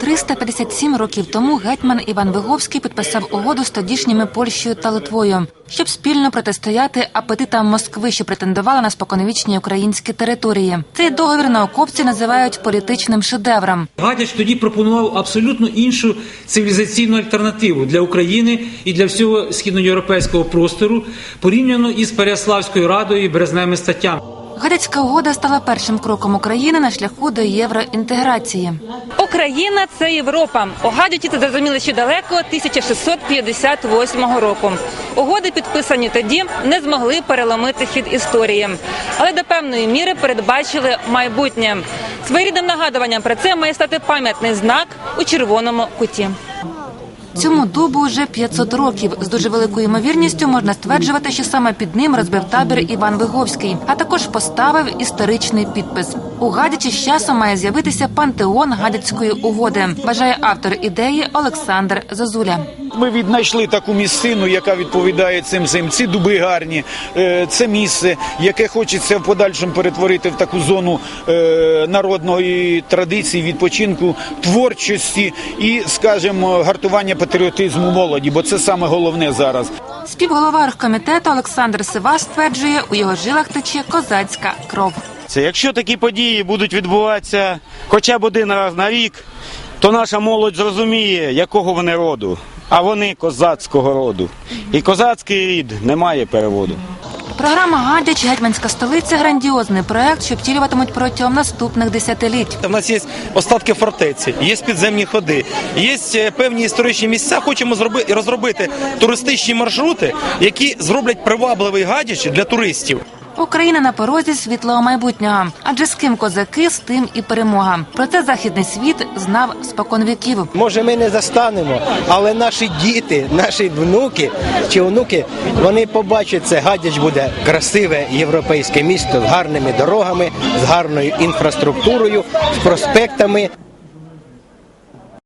357 років тому гетьман Іван Виговський підписав угоду з тодішніми Польщею та Литвою, щоб спільно протистояти апетитам Москви, що претендувала на споконвічні українські території. Цей договір науковці називають політичним шедевром. Гадяч тоді пропонував абсолютно іншу цивілізаційну альтернативу для України і для всього східноєвропейського простору, порівняно із Переяславською радою і березневими статтями. Гадяцька угода стала першим кроком України на шляху до євроінтеграції. Україна це Європа. У Гадюті це зрозуміли ще далеко 1658 року. Угоди, підписані тоді, не змогли переломити хід історії, але до певної міри передбачили майбутнє. Своєрідним нагадуванням про це має стати пам'ятний знак у червоному куті. Цьому дубу вже 500 років. З дуже великою ймовірністю можна стверджувати, що саме під ним розбив табір Іван Виговський, а також поставив історичний підпис. У Гадячі з часом має з'явитися пантеон Гадяцької угоди. Вважає автор ідеї Олександр Зозуля. Ми віднайшли таку місцину, яка відповідає цим цим. Ці дуби гарні. Е, Це місце, яке хочеться в подальшому перетворити в таку зону е, народної традиції, відпочинку, творчості і, скажімо, гартування патріотизму молоді, бо це саме головне зараз. Співголова оргкомітету Олександр Сива стверджує, у його жилах тече козацька кров. Це якщо такі події будуть відбуватися хоча б один раз на рік, то наша молодь зрозуміє, якого вони роду. А вони козацького роду. І козацький рід не має переводу. Програма Гадяч Гетьманська столиця грандіозний проект, що втілюватимуть протягом наступних десятиліть. У нас є остатки фортеці, є підземні ходи, є е, певні історичні місця. Хочемо зробити розробити туристичні маршрути, які зроблять привабливий гадяч для туристів. Україна на порозі світлого майбутнього. Адже з ким козаки, з тим і перемога. Про це західний світ знав спокон віків. Може, ми не застанемо, але наші діти, наші внуки чи онуки, вони побачать це. Гадяч буде красиве європейське місто з гарними дорогами, з гарною інфраструктурою, з проспектами.